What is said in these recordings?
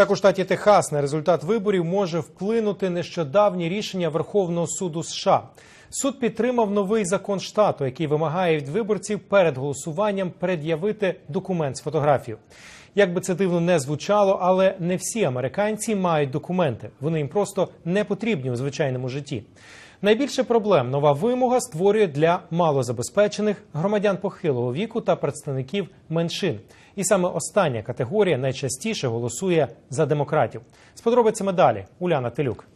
Так у штаті Техас на результат виборів може вплинути нещодавнє рішення Верховного суду США. Суд підтримав новий закон штату, який вимагає від виборців перед голосуванням пред'явити документ з фотографією. Як би це дивно не звучало, але не всі американці мають документи. Вони їм просто не потрібні у звичайному житті. Найбільше проблем нова вимога створює для малозабезпечених громадян похилого віку та представників меншин. І саме остання категорія найчастіше голосує за демократів. З подробицями далі Уляна Телюк.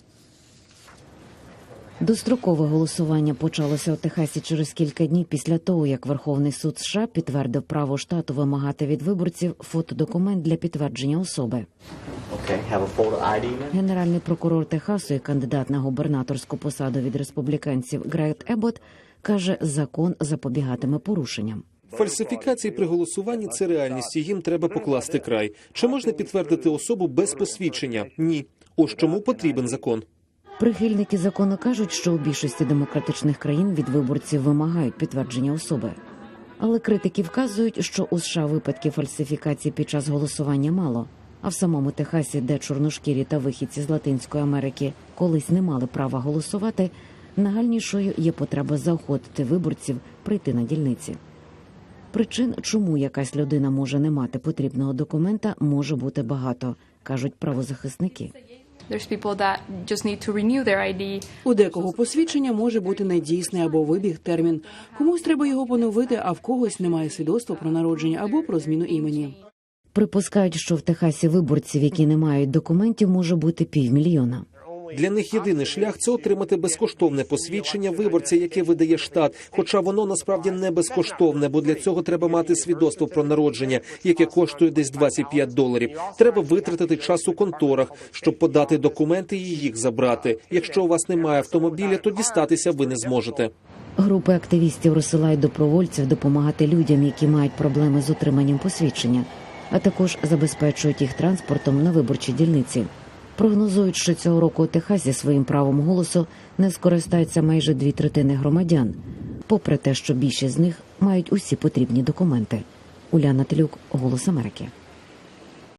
Дострокове голосування почалося у Техасі через кілька днів після того, як Верховний суд США підтвердив право штату вимагати від виборців фотодокумент для підтвердження особи. Генеральний прокурор Техасу і кандидат на губернаторську посаду від республіканців Грег Ебот каже, закон запобігатиме порушенням. Фальсифікації при голосуванні це реальність, і їм треба покласти край. Чи можна підтвердити особу без посвідчення? Ні. Ось чому потрібен закон. Прихильники закону кажуть, що у більшості демократичних країн від виборців вимагають підтвердження особи. Але критики вказують, що у США випадків фальсифікацій під час голосування мало. А в самому Техасі, де чорношкірі та вихідці з Латинської Америки колись не мали права голосувати, нагальнішою є потреба заохотити виборців прийти на дільниці. Причин, чому якась людина може не мати потрібного документа, може бути багато, кажуть правозахисники. There's people that just need to renew their ID. У декого посвідчення може бути недійсне або вибіг термін. Комусь треба його поновити, а в когось немає свідоцтва про народження або про зміну імені. Припускають, що в Техасі виборців, які не мають документів, може бути півмільйона. Для них єдиний шлях це отримати безкоштовне посвідчення виборця, яке видає штат. Хоча воно насправді не безкоштовне, бо для цього треба мати свідоцтво про народження, яке коштує десь 25 доларів. Треба витратити час у конторах, щоб подати документи і їх забрати. Якщо у вас немає автомобіля, то дістатися ви не зможете. Групи активістів розсилають добровольців допомагати людям, які мають проблеми з отриманням посвідчення, а також забезпечують їх транспортом на виборчі дільниці. Прогнозують, що цього року у Техасі своїм правом голосу не скористаються майже дві третини громадян, попри те, що більшість з них мають усі потрібні документи. Уляна Телюк, Голос Америки.